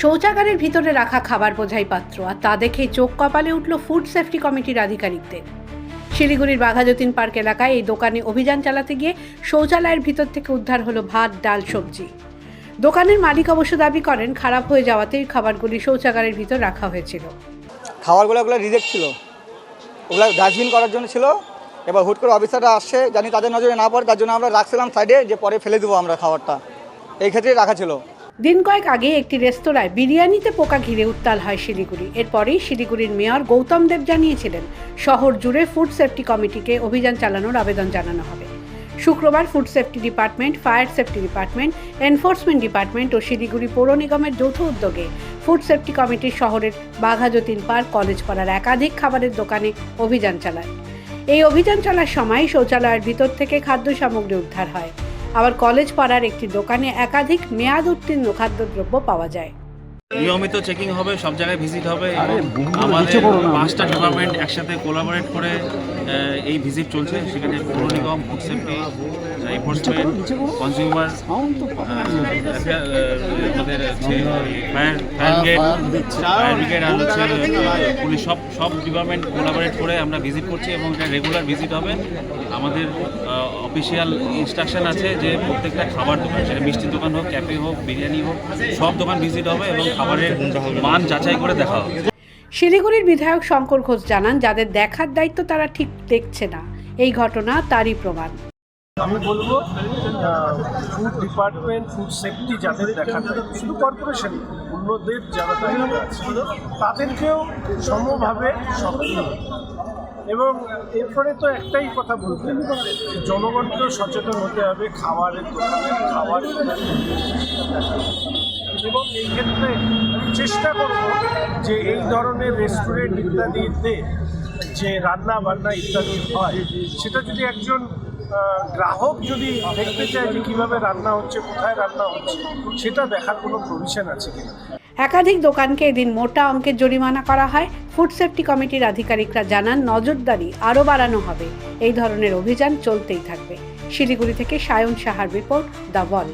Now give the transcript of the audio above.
শৌচাগারের ভিতরে রাখা খাবার বোঝাই পাত্র, আর তা দেখে চোখ কপালে উঠল ফুড সেফটি কমিটির আধিকারিকদের। শিলিগুড়ির বাঘাযতীন পার্ক এলাকায় এই দোকানে অভিযান চালাতে গিয়ে শৌচালয়ের ভিতর থেকে উদ্ধার হলো ভাত, ডাল, সবজি। দোকানের মালিক অবশ্য দাবি করেন, খারাপ হয়ে যাওয়াতেই খাবারগুলি শৌচাগারের ভিতর রাখা হয়েছিল। খাবারগুলো ওগুলো রিজেক্ট ছিল। ওগুলো ডাস্টবিন করার জন্য ছিল। এবার হুট করে অফিসাররা আসছে জানি তাদের নজরে না পড়ে, তার জন্য আমরা রাখছিলাম সাইডে যে পরে ফেলে দেবো আমরা খাবারটা। এই ক্ষেত্রেই রাখা ছিল। দিন কয়েক আগে একটি রেস্তোরাঁয় বিরিয়ানিতে পোকা ঘিরে উত্তাল হয় শিলিগুড়ি। এরপরেই শিলিগুড়ির মেয়র গৌতম দেব জানিয়েছিলেন, শহর জুড়ে ফুড সেফটি কমিটিকে অভিযান চালানোর আবেদন জানানো হবে। শুক্রবার food safety department fire safety department enforcement department ও শিলিগুড়ি পৌর নিগমের যৌথ উদ্যোগে ফুড সেফটি কমিটির শহরের বাঘাযতীন পার্ক কলেজ পাড়ার একাধিক খাবারের দোকানে অভিযান চালায়। এই অভিযান চলার সময় শৌচালয়ের ভিতর থেকে খাদ্য সামগ্রী উদ্ধার হয়। আবার কলেজ পাড়ার একটি দোকানে একাধিক মেয়াদ উত্তীর্ণ খাদ্যদ্রব্য পাওয়া যায়। নিয়মিত চেকিং হবে সব জায়গায় ভিজিট হবে এবং আমাদের পাঁচটা ডিপার্টমেন্ট একসাথে কোলাবোরেট করে এই ভিজিট চলছে। সেখানে পৌর নিগম ফুড সেফটি এনফোর্সমেন্ট কনজিউমার আমাদের আহ, পুলিশ সব সব ডিপার্টমেন্ট কোলাবোরেট করে আমরা ভিজিট করছি এবং এটা রেগুলার ভিজিট হবে। আমাদের অফিসিয়াল ইনস্ট্রাকশন আছে যে প্রত্যেকটা খাবার দোকান সেটা মিষ্টির দোকান হোক ক্যাফে হোক বিরিয়ানি হোক সব দোকান ভিজিট হবে এবং খাবারের মান যাচাই করে দেখা হবে। শিলিগুড়ির বিধায়ক শঙ্কর ঘোষ জানান যাদের দেখার দায়িত্ব তারা ঠিক দেখছে না। এই ঘটনা তারই প্রমাণ। আমি বলব ফুড ডিপার্টমেন্ট ফুড সেফটি যাদের দেখা যায় শুধু কর্পোরেশন অন্যদের যারা দায়িত্ব আছে তাদেরকেও সমভাবে সক্রিয় এবং এরপরে তো একটাই কথা বলতে হবে জনগণকেও সচেতন হতে হবে খাবারের দোকানে খাবার এবং এই ক্ষেত্রে আমি চেষ্টা করব যে এই ধরনের রেস্টুরেন্ট ইত্যাদিতে যে রান্না বান্না ইত্যাদি হয়, সেটা যদি একজন গ্রাহক যদি দেখতে চায় যে কীভাবে রান্না হচ্ছে, কোথায় রান্না হচ্ছে, সেটা দেখার কোনো প্রভিশন আছে কিনা। একাধিক দোকানকে এদিন মোটা অঙ্কের জরিমানা করা হয়। ফুড সেফটি কমিটির আধিকারিকরা জানান, নজরদারি আরও বাড়ানো হবে। এই ধরনের অভিযান চলতেই থাকবে। শিলিগুড়ি থেকে সায়ন সাহার রিপোর্ট, দ্য ওয়াল।